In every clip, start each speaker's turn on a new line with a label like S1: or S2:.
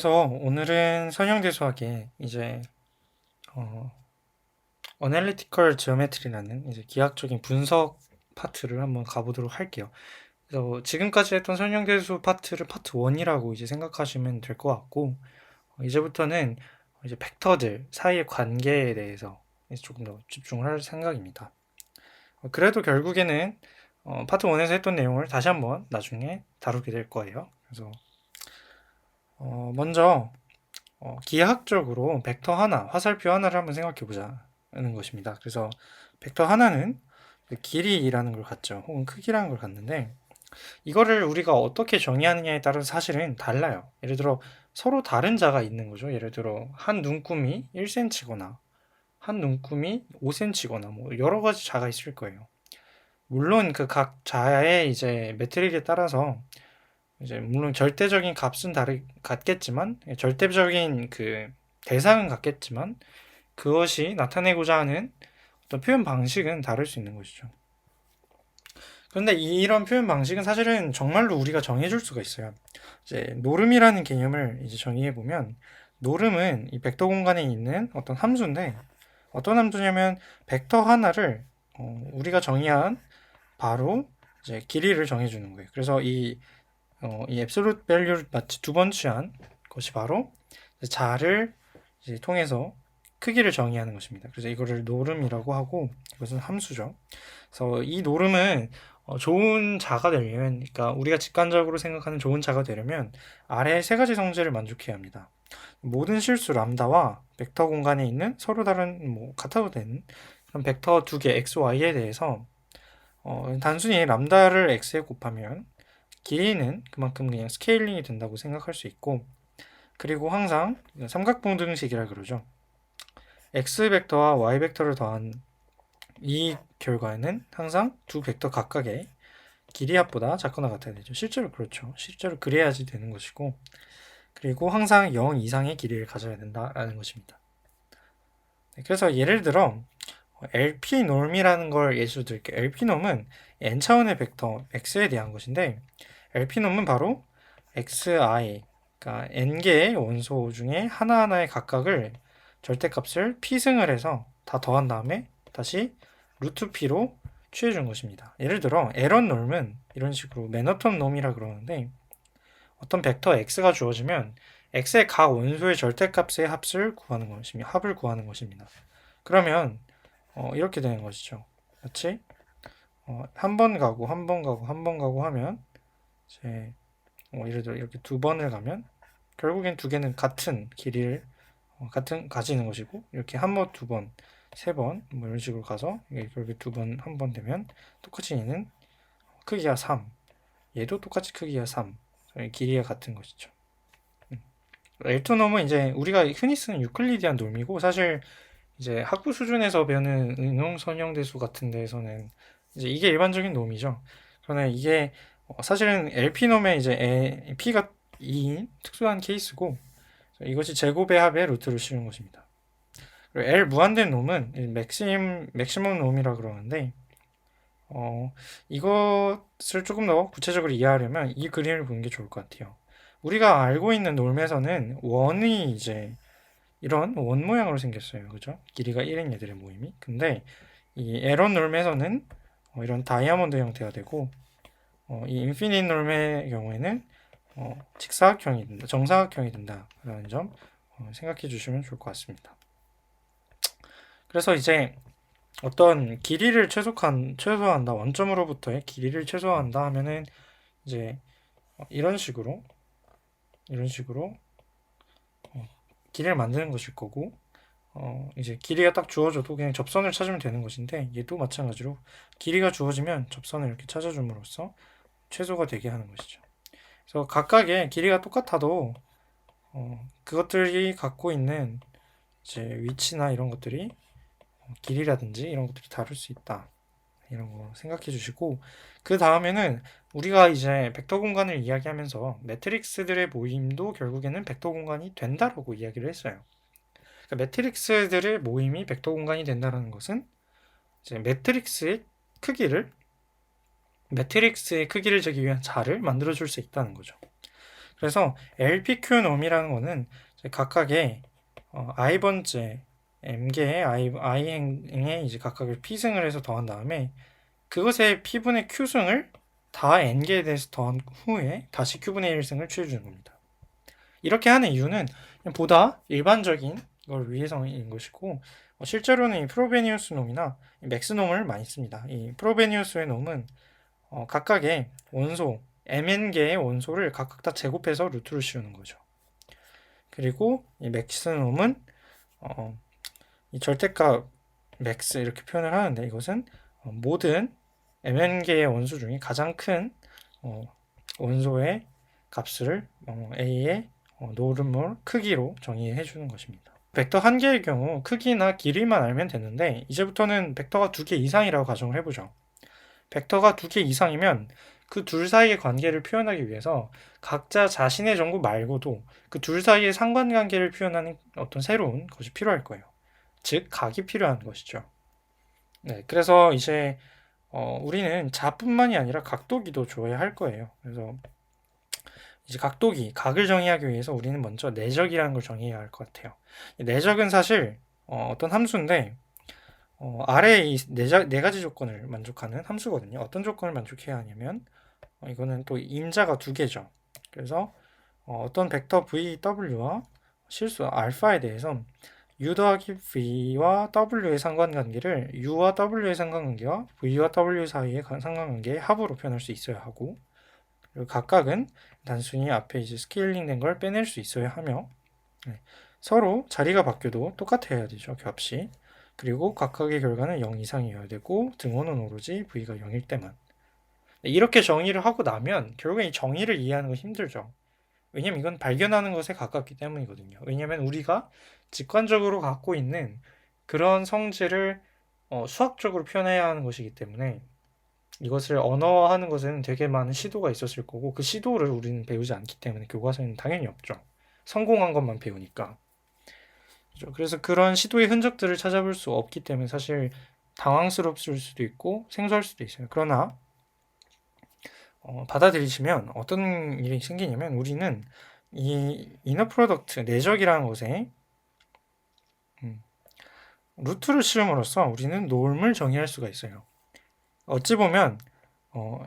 S1: 그래서 오늘은 선형대수학의 이제 어, 어널리티컬 지오메트리라는 이제 기하학적인 분석 파트를 한번 가보도록 할게요. 그래서 지금까지 했던 선형대수 파트를 파트 1이라고 이제 생각하시면 될 것 같고 어, 이제부터는 이제 벡터들 사이의 관계에 대해서 조금 더 집중을 할 생각입니다. 어, 그래도 결국에는 어, 파트 1에서 했던 내용을 다시 한번 나중에 다루게 될 거예요. 그래서 어, 먼저 어, 기하학적으로 벡터 하나, 화살표 하나를 한번 생각해 보자는 것입니다. 그래서 벡터 하나는 그 길이라는 걸 갖죠. 혹은 크기라는 걸 갖는데 이거를 우리가 어떻게 정의하느냐에 따라서 사실은 달라요. 예를 들어 서로 다른 자가 있는 거죠. 예를 들어 한 눈금이 1cm거나 한 눈금이 5cm거나 뭐 여러 가지 자가 있을 거예요. 물론 그 각 자의 이제 매트릭에 따라서 이제 물론 절대적인 값은 다르 같겠지만 절대적인 그 대상은 같겠지만 그것이 나타내고자 하는 어떤 표현 방식은 다를 수 있는 것이죠. 그런데 이런 표현 방식은 사실은 정말로 우리가 정해줄 수가 있어요. 이제 노름이라는 개념을 이제 정의해 보면 노름은 이 벡터 공간에 있는 어떤 함수인데 어떤 함수냐면 벡터 하나를 어, 우리가 정의한 바로 이제 길이를 정해주는 거예요. 그래서 이, 어, 이 앱솔루트 밸류를 마치 두 번 취한 것이 바로 자를 통해서 크기를 정의하는 것입니다. 그래서 이거를 노름이라고 하고 이것은 함수죠. 그래서 이 노름은 어, 좋은 자가 되려면, 그러니까 우리가 직관적으로 생각하는 좋은 자가 되려면 아래 세 가지 성질을 만족해야 합니다. 모든 실수 람다와 벡터 공간에 있는 서로 다른 뭐 같아도 되는 그런 벡터 두 개 x, y에 대해서 어, 단순히 람다를 x에 곱하면 길이는 그만큼 그냥 스케일링이 된다고 생각할 수 있고 그리고 항상 삼각봉등식이라 그러죠. x 벡터와 y 벡터를 더한 이 결과에는 항상 두 벡터 각각의 길이 합보다 작거나 같아야 되죠. 실제로 그렇죠. 실제로 그래야지 되는 것이고 그리고 항상 0 이상의 길이를 가져야 된다라는 것입니다. 네, 그래서 예를 들어 LP norm이라는 걸 예시로 들게요. LP norm은 n 차원의 벡터 x에 대한 것인데 LP norm은 바로 xi 그러니까 n 개의 원소 중에 하나하나의 각각을 절대값을 p승을 해서 다 더한 다음에 다시 루트 p로 취해 준 것입니다. 예를 들어 에런 norm은 이런 식으로 맨하탄 norm이라 그러는데 어떤 벡터 x가 주어지면 x의 각 원소의 절대값의 합을 구하는 것입니다. 합을 구하는 것입니다. 그러면 어, 이렇게 되는 것이죠. 마치 어, 한 번 가고 한 번 가고 한 번 가고 하면 이제 어, 예를 들어 이렇게 두 번을 가면 결국엔 두 개는 같은 길이를 어, 같은 가지는 것이고 이렇게 한 번, 두 번, 세 번 뭐 이런 식으로 가서 이게 결국에 두 번, 한 번 되면 똑같이 얘는 크기가 3 얘도 똑같이 크기가 3 길이가 같은 것이죠. 엘토놈은 이제 우리가 흔히 쓰는 유클리디안 놈이고 사실 이제 학부 수준에서 배우는 응용 선형대수 같은 데에서는 이제 이게 일반적인 놈이죠. 그러나 이게 어, 사실은 LP 놈의 이제 에, P가 2인 특수한 케이스고 이것이 제곱의 합의 루트를 씌우는 것입니다. 그리고 L 무한된 놈은 맥심 맥시멈 놈이라 그러는데 어, 이것을 조금 더 구체적으로 이해하려면 이 그림을 보는 게 좋을 것 같아요. 우리가 알고 있는 놈에서는 원이 이제 이런 원 모양으로 생겼어요. 그죠? 길이가 1인 얘들의 모임이. 근데 이 에런 놈에서는 어, 이런 다이아몬드 형태가 되고 어, 이 인피니트 놈의 경우에는 어, 직사각형이 된다, 정사각형이 된다라는 점 어, 생각해 주시면 좋을 것 같습니다. 그래서 이제 어떤 길이를 최소한 최소화한다 원점으로부터의 길이를 최소화한다 하면은 이제 이런 식으로 이런 식으로 어, 길이를 만드는 것일 거고 어, 이제 길이가 딱 주어져도 그냥 접선을 찾으면 되는 것인데 얘도 마찬가지로 길이가 주어지면 접선을 이렇게 찾아줌으로써 최소가 되게 하는 것이죠. 그래서 각각의 길이가 똑같아도 어, 그것들이 갖고 있는 이제 위치나 이런 것들이 길이라든지 이런 것들이 다를 수 있다. 이런 거 생각해 주시고 그 다음에는 우리가 이제 벡터 공간을 이야기하면서 매트릭스들의 모임도 결국에는 벡터 공간이 된다라고 이야기를 했어요. 그러니까 매트릭스들의 모임이 벡터 공간이 된다는 것은 이제 매트릭스의 크기를 매트릭스의 크기를 재기 위한 자를 만들어 줄 수 있다는 거죠. 그래서 LPQ 놈이라는 거는 각각의 어, i 번째 m개의 i, i 행에 이제 각각을 p승을 해서 더한 다음에 그것의 p분의 q승을 다 n개에 대해서 더한 후에 다시 q분의 1승을 취해주는 겁니다. 이렇게 하는 이유는 보다 일반적인 걸 위해서인 것이고 어, 실제로는 이 프로베니우스 놈이나 이 맥스 놈을 많이 씁니다. 이 프로베니우스의 놈은 어, 각각의 원소 mn개의 원소를 각각 다 제곱해서 루트를 씌우는 거죠. 그리고 이 맥스 놈은 어, 이 절대값 맥스 이렇게 표현을 하는데 이것은 어, 모든 mn개의 원소 중에 가장 큰 어, 원소의 값을 어, a의 어, 노름몰 크기로 정의해 주는 것입니다. 벡터 한 개의 경우 크기나 길이만 알면 되는데 이제부터는 벡터가 두 개 이상이라고 가정을 해보죠. 벡터가 두 개 이상이면 그 둘 사이의 관계를 표현하기 위해서 각자 자신의 정보 말고도 그 둘 사이의 상관관계를 표현하는 어떤 새로운 것이 필요할 거예요. 즉 각이 필요한 것이죠. 네, 그래서 이제 어, 우리는 자뿐만이 아니라 각도기도 줘야 할 거예요. 그래서 이제 각도기, 각을 정의하기 위해서 우리는 먼저 내적이라는 걸 정의해야 할 것 같아요. 내적은 사실 어, 떤 함수인데 어, 아래 이네 네 가지 조건을 만족하는 함수거든요. 어떤 조건을 만족해야 하냐면 어, 이거는 또 임자가 두 개죠. 그래서 어, 떤 벡터 VW와 실수 알파에 대해서 u 더하기 v와 w의 상관관계를 u와 w의 상관관계와 v와 w 사이의 상관관계의 합으로 표현할 수 있어야 하고 각각은 단순히 앞에 이제 스케일링 된 걸 빼낼 수 있어야 하며 네. 서로 자리가 바뀌어도 똑같아야 되죠 값이. 그리고 각각의 결과는 0 이상이어야 되고 등호는 오로지 v가 0일 때만. 네, 이렇게 정의를 하고 나면 결국엔 이 정의를 이해하는 건 힘들죠. 왜냐면 이건 발견하는 것에 가깝기 때문이거든요. 왜냐면 우리가 직관적으로 갖고 있는 그런 성질을 어, 수학적으로 표현해야 하는 것이기 때문에 이것을 언어화하는 것에는 되게 많은 시도가 있었을 거고 그 시도를 우리는 배우지 않기 때문에 교과서에는 당연히 없죠. 성공한 것만 배우니까. 그렇죠? 그래서 그런 시도의 흔적들을 찾아볼 수 없기 때문에 사실 당황스럽을 수도 있고 생소할 수도 있어요. 그러나 어, 받아들이시면 어떤 일이 생기냐면 우리는 이 이너 프로덕트 내적이라는 것에 음, 루트를 실음으로써 우리는 놈을 정의할 수가 있어요. 어찌 보면 어,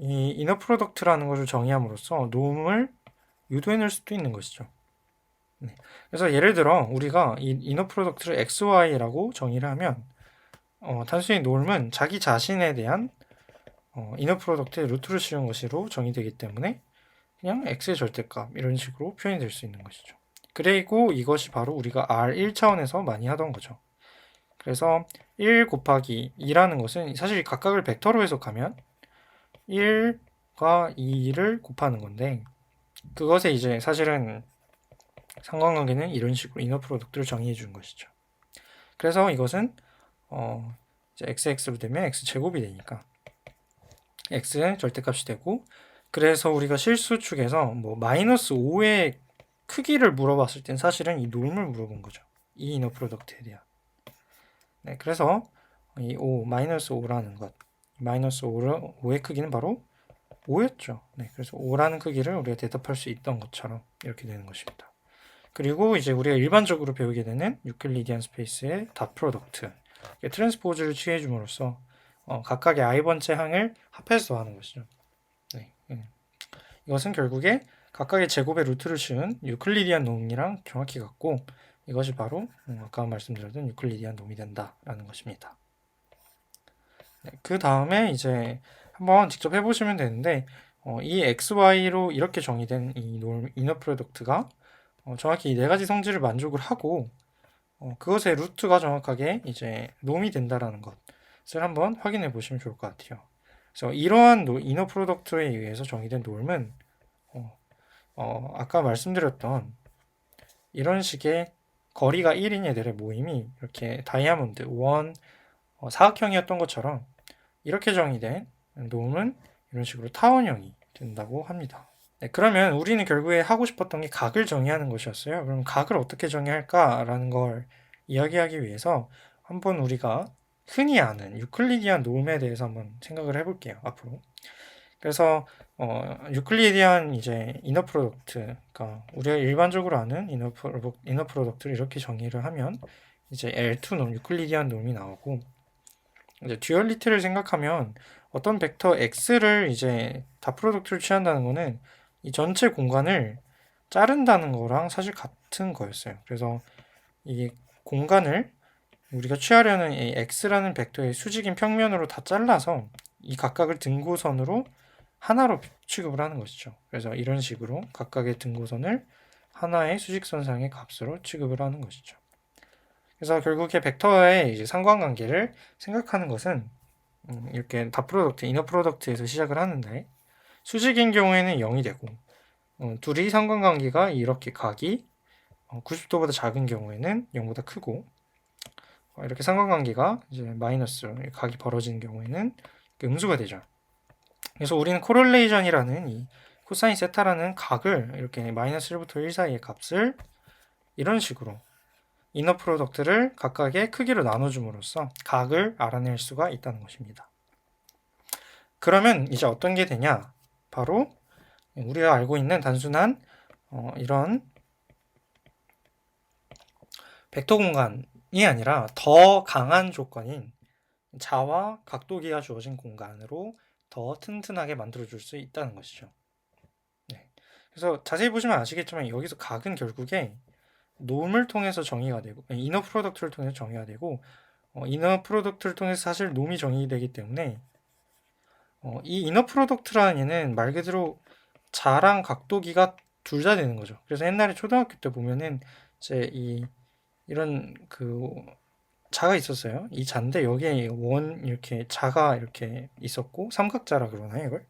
S1: 이 이너 프로덕트라는 것을 정의함으로써 놈을 유도해낼 수도 있는 것이죠. 네. 그래서 예를 들어 우리가 이 이너 프로덕트를 xy라고 정의를 하면 어, 단순히 놈은 자기 자신에 대한 어, 이너 프로덕트의 루트를 씌운 것으로 정의되기 때문에 그냥 x의 절대값 이런 식으로 표현이 될 수 있는 것이죠. 그리고 이것이 바로 우리가 R 1차원에서 많이 하던 거죠. 그래서 1 곱하기 2라는 것은 사실 각각을 벡터로 해석하면 1과 2를 곱하는 건데 그것에 이제 사실은 상관관계는 이런 식으로 이너 프로덕트를 정의해 주는 것이죠. 그래서 이것은 어 이제 xx로 되면 x 제곱이 되니까 x는 절대값이 되고 그래서 우리가 실수축에서 뭐 마이너스 5의 크기를 물어봤을 땐 사실은 이 놈을 물어본 거죠. 이 이너 프로덕트에 대한. 네, 그래서 이 5, 마이너스 5라는 것, 마이너스 5를, 5의 크기는 바로 5였죠. 네, 그래서 5라는 크기를 우리가 대답할 수 있던 것처럼 이렇게 되는 것입니다. 그리고 이제 우리가 일반적으로 배우게 되는 유클리디안 스페이스의 닷 프로덕트, 트랜스포즈를 취해 줌으로써 어, 각각의 i 번째 항을 합해서 하는 것이죠. 네, 음. 이것은 결국에 각각의 제곱의 루트를 씌운 유클리디안 놈이랑 정확히 같고 이것이 바로 음, 아까 말씀드렸던 유클리디안 놈이 된다라는 것입니다. 네, 그 다음에 이제 한번 직접 해보시면 되는데 어, 이 xy로 이렇게 정의된 이 놀, 이너 프로덕트가 어, 정확히 이 네 가지 성질을 만족을 하고 어, 그것의 루트가 정확하게 이제 놈이 된다라는 것을 한번 확인해 보시면 좋을 것 같아요. 그래서 이러한 노, 이너 프로덕트에 의해서 정의된 놈은 어, 어, 아까 말씀드렸던 이런 식의 거리가 1인 애들의 모임이 이렇게 다이아몬드, 원, 어, 사각형이었던 것처럼 이렇게 정의된 놈은 이런 식으로 타원형이 된다고 합니다. 네, 그러면 우리는 결국에 하고 싶었던 게 각을 정의하는 것이었어요. 그럼 각을 어떻게 정의할까라는 걸 이야기하기 위해서 한번 우리가 흔히 아는 유클리디안 놈에 대해서 한번 생각을 해볼게요. 앞으로. 그래서 어, 유클리디안 이제 이너 프로덕트, 그러니까 우리가 일반적으로 아는 이너 프로 이너 프로덕트를 이렇게 정의를 하면 이제 L2 놈, 유클리디안 놈이 나오고 이제 듀얼리티를 생각하면 어떤 벡터 x를 이제 다 프로덕트를 취한다는 거는 이 전체 공간을 자른다는 거랑 사실 같은 거였어요. 그래서 이 공간을 우리가 취하려는 이 x라는 벡터의 수직인 평면으로 다 잘라서 이 각각을 등고선으로 하나로 취급을 하는 것이죠. 그래서 이런 식으로 각각의 등고선을 하나의 수직선상의 값으로 취급을 하는 것이죠. 그래서 결국에 벡터의 이제 상관관계를 생각하는 것은 음, 이렇게 다 프로덕트, 이너 프로덕트에서 시작을 하는데 수직인 경우에는 0이 되고 어, 둘이 상관관계가 이렇게 각이 어, 90도보다 작은 경우에는 0보다 크고 어, 이렇게 상관관계가 이제 마이너스 각이 벌어지는 경우에는 음수가 되죠. 그래서 우리는 코릴레이션이라는 이 코사인 세타라는 각을 이렇게 마이너스 1부터 1 사이의 값을 이런 식으로 이너 프로덕트를 각각의 크기로 나눠줌으로써 각을 알아낼 수가 있다는 것입니다. 그러면 이제 어떤 게 되냐? 바로 우리가 알고 있는 단순한 어, 이런 벡터 공간이 아니라 더 강한 조건인 자와 각도기가 주어진 공간으로 더 튼튼하게 만들어줄 수 있다는 것이죠. 네. 그래서 자세히 보시면 아시겠지만 여기서 각은 결국에 놈을 통해서 정의가 되고 이너 프로덕트를 통해서 정의가 되고 어, 이너 프로덕트를 통해서 사실 놈이 정의되기 때문에 어, 이 이너 프로덕트라는 얘는 말 그대로 자랑 각도기가 둘 다 되는 거죠. 그래서 옛날에 초등학교 때 보면은 이제 이 이런 그 자가 있었어요. 이 자인데 여기에 원 이렇게 자가 이렇게 있었고 삼각자라 그러나요 이걸?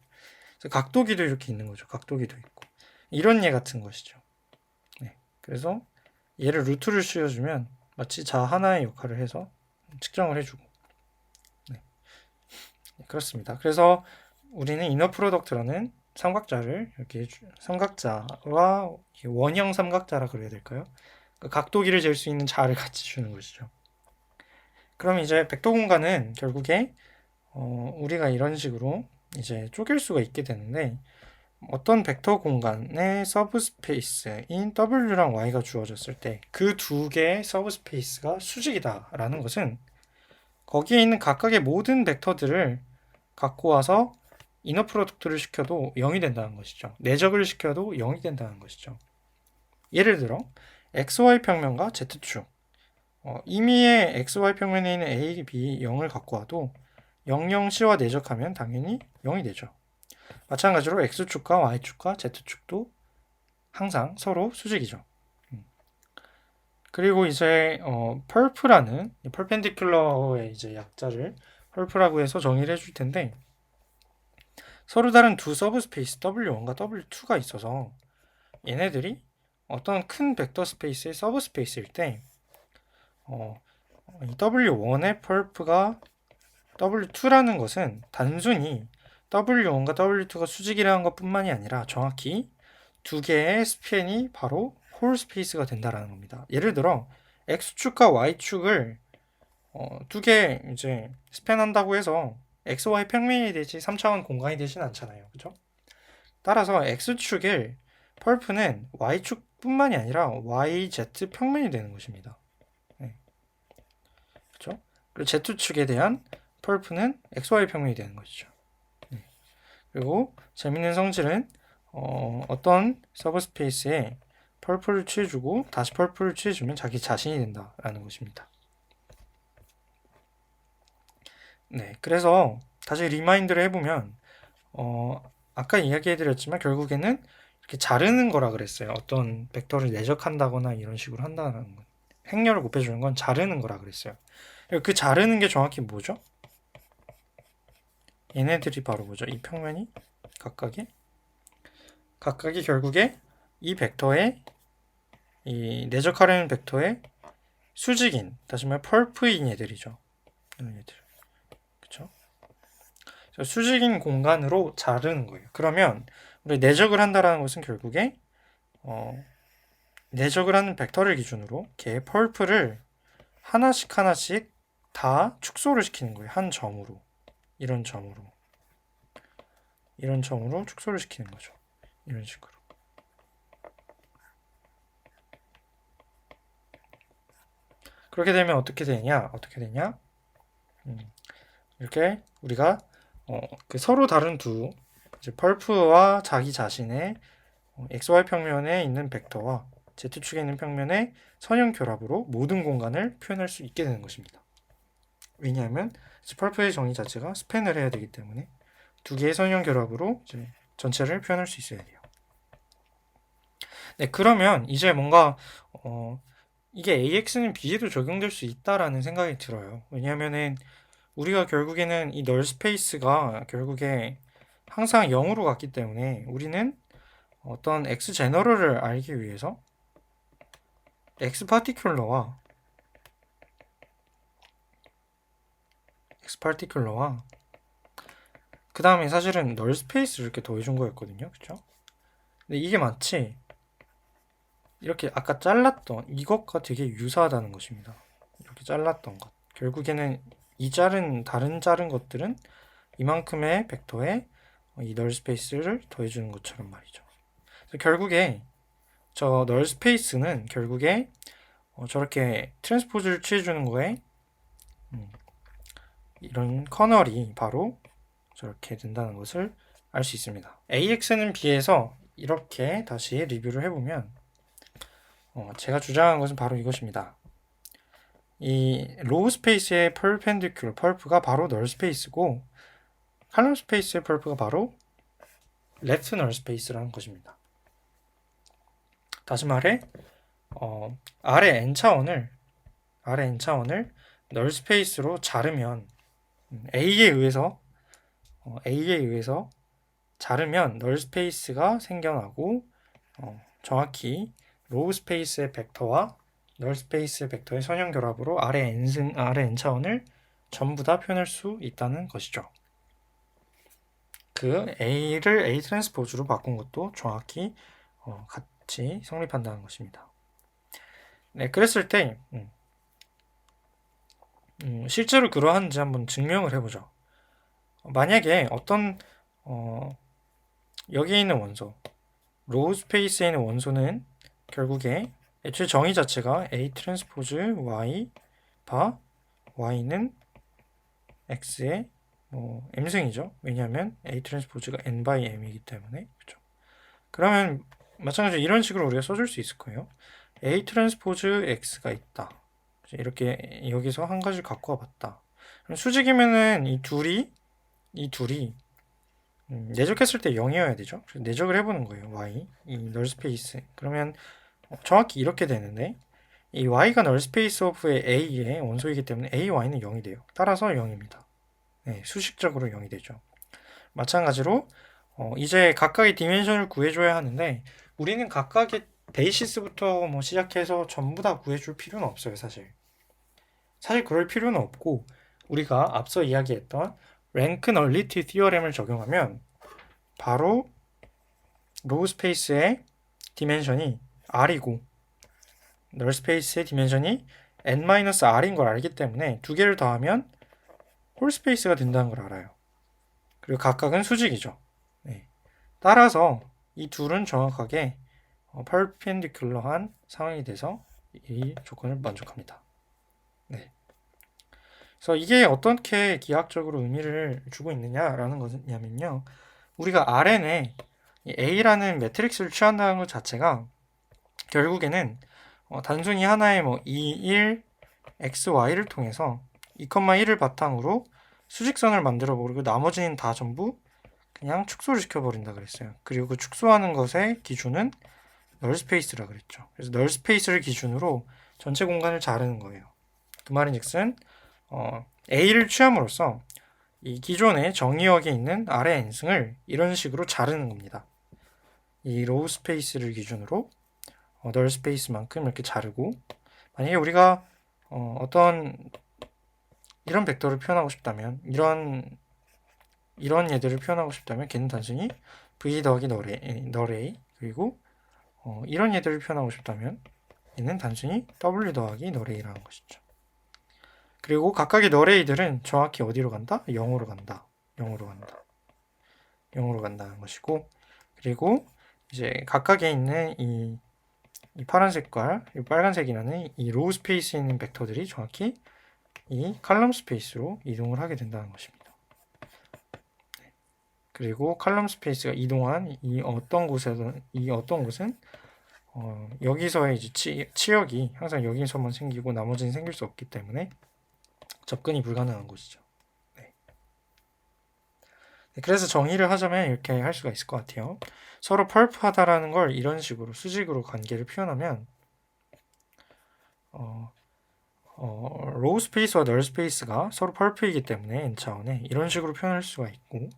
S1: 각도기도 이렇게 있는 거죠. 각도기도 있고 이런 예 같은 것이죠. 네. 그래서 얘를 루트를 씌워주면 마치 자 하나의 역할을 해서 측정을 해주고 네. 네, 그렇습니다. 그래서 우리는 이너 프로덕트라는 삼각자를 이렇게 삼각자와 원형 삼각자라 그래야 될까요? 그 각도기를 잴 수 있는 자를 같이 주는 것이죠. 그럼 이제 벡터 공간은 결국에 어, 우리가 이런 식으로 이제 쪼갤 수가 있게 되는데 어떤 벡터 공간의 서브스페이스인 W랑 Y가 주어졌을 때 그 두 개의 서브스페이스가 수직이다라는 것은 거기에 있는 각각의 모든 벡터들을 갖고 와서 이너 프로덕트를 시켜도 0이 된다는 것이죠. 내적을 시켜도 0이 된다는 것이죠. 예를 들어 XY 평면과 Z축 어, 임의의 XY 평면에 있는 A, B 0을 갖고 와도 0, 0, C와 내적하면 당연히 0이 되죠. 마찬가지로 X축과 Y축과 Z축도 항상 서로 수직이죠. 음. 그리고 이제 어, 펄프라는 펄펜디큘러의 이제 약자를 펄프라고 해서 정의를 해줄 텐데 서로 다른 두 서브스페이스 W1과 W2가 있어서 얘네들이 어떤 큰 벡터 스페이스의 서브스페이스일 때 어, 이 W1의 펄프가 W2라는 것은 단순히 W1과 W2가 수직이라는 것뿐만이 아니라 정확히 두 개의 스팬이 바로 홀 스페이스가 된다라는 겁니다. 예를 들어 X축과 Y축을 어, 두 개 이제 스팬한다고 해서 XY 평면이 되지 3차원 공간이 되진 않잖아요. 그죠? 따라서 X축의 펄프는 Y축뿐만이 아니라 YZ 평면이 되는 것입니다. 네. 그죠? 그리고 Z축에 대한 펄프는 XY 평면이 되는 것이죠. 그리고 재밌는 성질은 어, 어떤 서브스페이스에 펄프를 취해주고 다시 펄프를 취해주면 자기 자신이 된다라는 것입니다. 네, 그래서 다시 리마인드를 해보면 어, 아까 이야기해드렸지만 결국에는 이렇게 자르는 거라 그랬어요. 어떤 벡터를 내적한다거나 이런 식으로 한다는 건 행렬을 곱해주는 건 자르는 거라 그랬어요. 그 자르는 게 정확히 뭐죠? 얘네들이 바로 뭐죠? 이 평면이 각각이 각각이 결국에 이 벡터의 이 내적하려는 벡터의 수직인 다시 말해 펄프인 얘들이죠. 얘들. 그쵸? 수직인 공간으로 자르는 거예요. 그러면 우리 내적을 한다라는 것은 결국에 어, 내적을 하는 벡터를 기준으로 걔 펄프를 하나씩 하나씩 다 축소를 시키는 거예요. 한 점으로. 이런 점으로. 이런 점으로 축소를 시키는 거죠. 이런 식으로. 그렇게 되면 어떻게 되냐? 어떻게 되냐? 음, 이렇게 우리가 어, 그 서로 다른 두 이제 펄프와 자기 자신의 어, xy 평면에 있는 벡터와 z축에 있는 평면의 선형 결합으로 모든 공간을 표현할 수 있게 되는 것입니다. 왜냐하면 이제 펄프의 정의 자체가 스팬을 해야 되기 때문에 두 개의 선형 결합으로 전체를 표현할 수 있어야 돼요. 네, 그러면 이제 뭔가 어, 이게 AX는 B에도 적용될 수 있다라는 생각이 들어요. 왜냐하면은 우리가 결국에는 이 널 스페이스가 결국에 항상 0으로 갔기 때문에 우리는 어떤 X 제너럴을 알기 위해서 X 파티큘러와 X 파티큘러와 그 다음에 사실은 널 스페이스를 이렇게 더해준 거였거든요. 그쵸? 근데 이게 마치 이렇게 아까 잘랐던 이것과 되게 유사하다는 것입니다. 이렇게 잘랐던 것. 결국에는 이 자른 다른 자른 것들은 이만큼의 벡터에 이 널 스페이스를 더해주는 것처럼 말이죠. 그래서 결국에 저 널 스페이스는 결국에 어 저렇게 트랜스포즈를 취해주는 거에 음 이런 커널이 바로 저렇게 된다는 것을 알 수 있습니다. AX는 B에서 이렇게 다시 리뷰를 해보면 어 제가 주장한 것은 바로 이것입니다. 이 로우 스페이스의 펄펜디큘러 펄프가 바로 널 스페이스고 칼럼 스페이스의 펄프가 바로 레프트 널 스페이스라는 것입니다. 다시 말해 어, 아래 n 차원을 아래 n 차원을 널 스페이스로 자르면 음, A에 의해서 어, A에 의해서 자르면 널 스페이스가 생겨나고 어, 정확히 로우 스페이스의 벡터와 널 스페이스 벡터의 선형 결합으로 아래 n승 아래 n 차원을 전부 다 표현할 수 있다는 것이죠. 그 a를 a 트랜스포즈로 바꾼 것도 정확히 어, 같 이 성립한다는 것입니다. 네, 그랬을 때 음, 음, 실제로 그러한지 한번 증명을 해보죠. 만약에 어떤 어, 여기 있는 원소 로우 스페이스에 있는 원소는 결국에 애초에 정의 자체가 A 트랜스포즈 Y 바 Y는 X의 뭐 M승이죠. 왜냐하면 A 트랜스포즈가 N by M이기 때문에 그렇죠. 그러면 마찬가지로 이런 식으로 우리가 써줄 수 있을 거예요. A 트랜스포즈 X가 있다. 이렇게 여기서 한 가지를 갖고 와봤다. 수직이면은 이 둘이 이 둘이 음, 내적했을 때 0이어야 되죠. 내적을 해보는 거예요. Y 이 널 스페이스. 그러면 정확히 이렇게 되는데 이 y가 널 스페이스 오브의 a의 원소이기 때문에 a, y는 0이 돼요. 따라서 0입니다. 네, 수식적으로 0이 되죠. 마찬가지로 어, 이제 각각의 디멘션을 구해줘야 하는데 우리는 각각의 베이시스부터 뭐 시작해서 전부 다 구해줄 필요는 없어요, 사실. 사실 그럴 필요는 없고 우리가 앞서 이야기했던 랭크 널리티 티어렘을 적용하면 바로 로우 스페이스의 디멘션이 r이고 널 스페이스의 디멘션이 n-r인 걸 알기 때문에 두 개를 더하면 홀 스페이스가 된다는 걸 알아요. 그리고 각각은 수직이죠. 네. 따라서 이 둘은 정확하게 어, perpendicular한 상황이 돼서 이 조건을 만족합니다. 네. 그래서 이게 어떻게 기하학적으로 의미를 주고 있느냐라는 것이냐면요. 우리가 Rn에 A라는 매트릭스를 취한다는 것 자체가 결국에는 어, 단순히 하나의 뭐 2, 1, x, y를 통해서 2,1을 바탕으로 수직선을 만들어 버리고 나머지는 다 전부 그냥 축소를 시켜버린다 그랬어요. 그리고 그 축소하는 것의 기준은 널 스페이스라 그랬죠. 그래서 널 스페이스를 기준으로 전체 공간을 자르는 거예요. 그 말인즉슨 어, A를 취함으로써 이 기존의 정의역에 있는 아래 n승을 이런 식으로 자르는 겁니다. 이 로우 스페이스를 기준으로 어, 널 스페이스만큼 이렇게 자르고 만약에 우리가 어, 어떤 이런 벡터를 표현하고 싶다면 이런 이런 얘들을 표현하고 싶다면 걔는 단순히 v 더하기 널 a 그리고 어, 이런 얘들을 표현하고 싶다면 얘는 단순히 w 더하기 널 a라는 것이죠. 그리고 각각의 널 a들은 정확히 어디로 간다? 0으로 간다. 0으로 간다. 0으로 간다는 것이고 그리고 이제 각각에 있는 이, 이 파란색과 이 빨간색이라는 이 로우 스페이스에 있는 벡터들이 정확히 이 칼럼 스페이스로 이동을 하게 된다는 것입니다. 네. 그리고 칼럼 스페이스가 이동한 이 어떤 곳에든 이 어떤 곳은 어, 여기서의 이제 치, 치역이 항상 여기서만 생기고 나머지는 생길 수 없기 때문에 접근이 불가능한 곳이죠. 네. 네, 그래서 정의를 하자면 이렇게 할 수가 있을 것 같아요. 서로 펄프하다라는 걸 이런 식으로 수직으로 관계를 표현하면 어, 어, 로우 스페이스와 널 스페이스가 서로 펄프이기 때문에 n 차원에 이런 식으로 표현할 수가 있고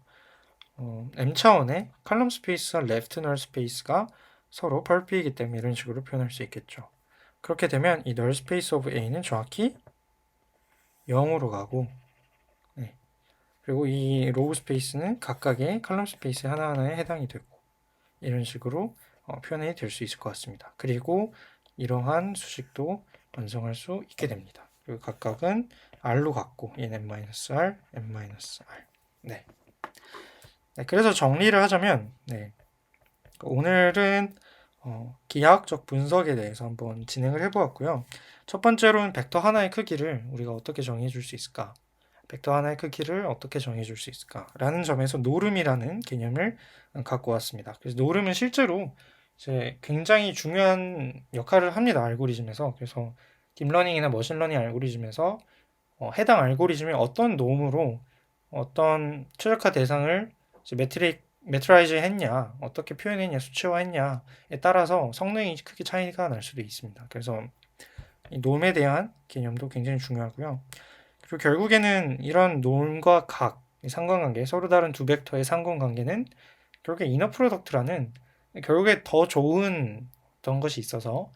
S1: 어, m 차원의 칼럼 스페이스와 레프트 널 스페이스가 서로 펄프이기 때문에 이런 식으로 표현할 수 있겠죠. 그렇게 되면 이 널 스페이스 오브 a는 정확히 0으로 가고 네. 그리고 이 로우 스페이스는 각각의 칼럼 스페이스 하나하나에 해당이 되고 이런 식으로 어, 표현이 될 수 있을 것 같습니다. 그리고 이러한 수식도 완성할 수 있게 됩니다. 그리고 각각은 r로 갖고 얘는 n-r, n-r. 네. 네. 그래서 정리를 하자면 네. 오늘은 어, 기하학적 분석에 대해서 한번 진행을 해보았고요. 첫 번째로는 벡터 하나의 크기를 우리가 어떻게 정의해 줄 수 있을까? 벡터 하나의 크기를 어떻게 정의해 줄 수 있을까? 라는 점에서 노름이라는 개념을 갖고 왔습니다. 그래서 노름은 실제로 이제 굉장히 중요한 역할을 합니다. 알고리즘에서. 그래서 딥러닝이나 머신러닝 알고리즘에서 어, 해당 알고리즘이 어떤 노음으로 어떤 최적화 대상을 매트릭 매트라이즈 했냐, 어떻게 표현했냐, 수치화했냐에 따라서 성능이 크게 차이가 날 수도 있습니다. 그래서 이 놈에 대한 개념도 굉장히 중요하고요. 그리고 결국에는 이런 놈과 각, 상관관계, 서로 다른 두 벡터의 상관관계는 결국에 이너 프로덕트라는 결국에 더 좋은 어떤 것이 있어서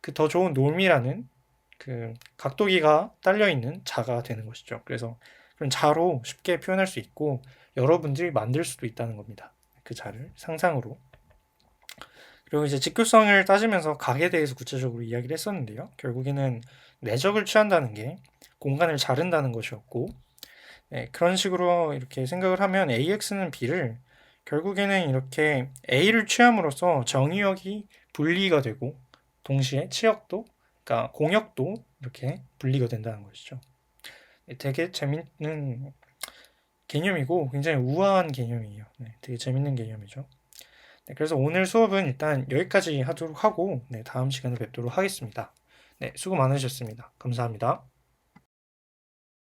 S1: 그 더 좋은 놈이라는 그 각도기가 딸려 있는 자가 되는 것이죠. 그래서 그런 자로 쉽게 표현할 수 있고 여러분들이 만들 수도 있다는 겁니다. 그 자를 상상으로. 그리고 이제 직교성을 따지면서 각에 대해서 구체적으로 이야기를 했었는데요. 결국에는 내적을 취한다는 게 공간을 자른다는 것이었고, 네, 그런 식으로 이렇게 생각을 하면 AX는 B를 결국에는 이렇게 A를 취함으로써 정의역이 분리가 되고, 동시에 치역도, 그러니까 공역도 이렇게 분리가 된다는 것이죠. 네, 되게 재밌는 개념이고 굉장히 우아한 개념이에요. 네, 되게 재밌는 개념이죠. 네, 그래서 오늘 수업은 일단 여기까지 하도록 하고 네, 다음 시간에 뵙도록 하겠습니다. 네, 수고 많으셨습니다. 감사합니다.